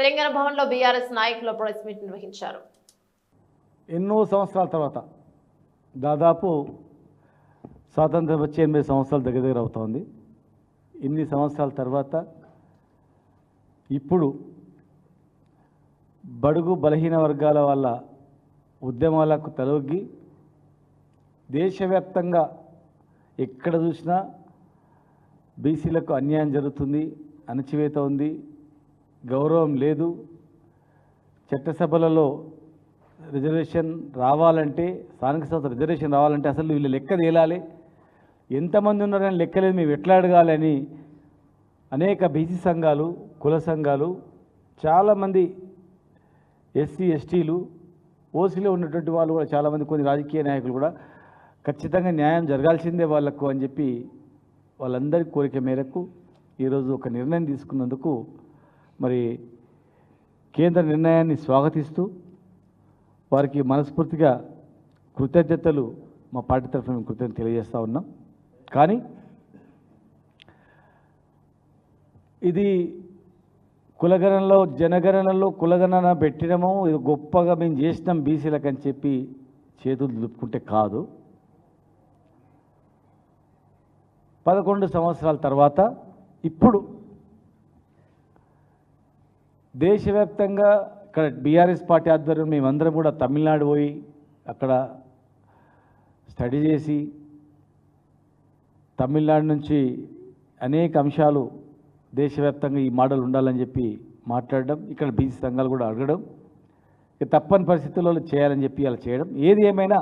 తెలంగాణ భవన్లో బీఆర్ఎస్ నాయకులు press meet నిర్వహించారు. ఎన్నో సంవత్సరాల తర్వాత దాదాపు స్వాతంత్రం వచ్చి ఎనిమిది సంవత్సరాల దగ్గర దగ్గర అవుతోంది. ఇన్ని సంవత్సరాల తర్వాత ఇప్పుడు బడుగు బలహీన వర్గాల వల్ల ఉద్యమాలకు తలొగ్గి దేశవ్యాప్తంగా ఎక్కడ చూసినా బీసీలకు అన్యాయం జరుగుతుంది అణచివేత ఉంది. గౌరవం లేదు. చట్టసభలలో రిజర్వేషన్ రావాలంటే స్థానిక సంస్థ రిజర్వేషన్ రావాలంటే అసలు వీళ్ళు లెక్క తేలాలి. ఎంతమంది ఉన్నారని లెక్కలేదు మేము ఎట్లా అడగాలని అనేక బీసీ సంఘాలు కుల సంఘాలు చాలామంది ఎస్సీ ఎస్టీలు ఓసీలో ఉన్నటువంటి వాళ్ళు కూడా చాలామంది కొన్ని రాజకీయ నాయకులు కూడా ఖచ్చితంగా న్యాయం జరగాల్సిందే వాళ్ళకు అని చెప్పి వాళ్ళందరి కోరిక మేరకు ఈరోజు ఒక నిర్ణయం తీసుకున్నందుకు మరి కేంద్ర నిర్ణయాన్ని స్వాగతిస్తూ వారికి మనస్ఫూర్తిగా కృతజ్ఞతలు మా పార్టీ తరఫున మేము కృతజ్ఞత తెలియజేస్తూ ఉన్నాం. కానీ ఇది కులగణనలో జనగణనలో కులగణన పెట్టినము ఇది గొప్పగా మేము చేసినాం బీసీలకని అని చెప్పి చేతులు దులుపుకుంటే కాదు. పదకొండు సంవత్సరాల తర్వాత ఇప్పుడు దేశవ్యాప్తంగా ఇక్కడ బీఆర్ఎస్ పార్టీ ఆధ్వర్యం మేమందరం కూడా తమిళనాడు పోయి అక్కడ స్టడీ చేసి తమిళనాడు నుంచి అనేక అంశాలు దేశవ్యాప్తంగా ఈ మోడల్ ఉండాలని చెప్పి మాట్లాడడం ఇక్కడ బీసీ సంఘాలు కూడా అడగడం ఇక తప్పని పరిస్థితుల్లో చేయాలని చెప్పి అలా చేయడం ఏది ఏమైనా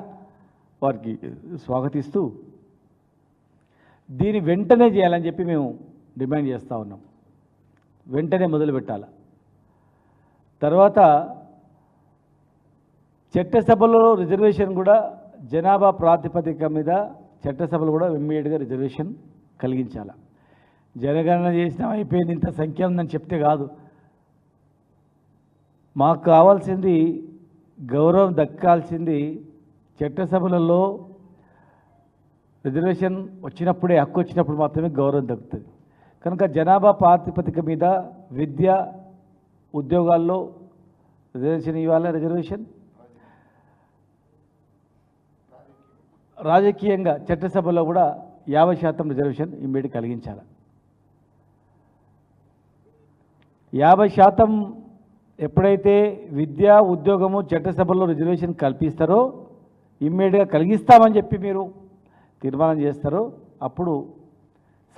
వారికి స్వాగతిస్తూ దీని వెంటనే చేయాలని చెప్పి మేము డిమాండ్ చేస్తూ ఉన్నాం. వెంటనే మొదలు పెట్టాలి తర్వాత చట్టసభలో రిజర్వేషన్ కూడా జనాభా ప్రాతిపదిక మీద చట్టసభలు కూడా ఇమ్మీడియట్గా రిజర్వేషన్ కలిగించాలి. జనగణన చేసిన అయిపోయింది ఇంత సంఖ్య ఉందని చెప్తే కాదు. మాకు కావాల్సింది గౌరవం దక్కాల్సింది చట్టసభలలో రిజర్వేషన్ వచ్చినప్పుడే హక్కు వచ్చినప్పుడు మాత్రమే గౌరవం దక్కుతుంది. కనుక జనాభా ప్రాతిపదిక మీద విద్య ఉద్యోగాల్లో రిజర్వేషన్ ఇవ్వాలా? రిజర్వేషన్? రాజకీయంగా చట్టసభలో కూడా యాభై శాతం రిజర్వేషన్ ఇమ్మీడియట్ కలిగించాలి. యాభై శాతం ఎప్పుడైతే విద్య ఉద్యోగము చట్టసభలో రిజర్వేషన్ కల్పిస్తారో ఇమ్మీడియట్గా కలిగిస్తామని చెప్పి మీరు తీర్మానం చేస్తారో అప్పుడు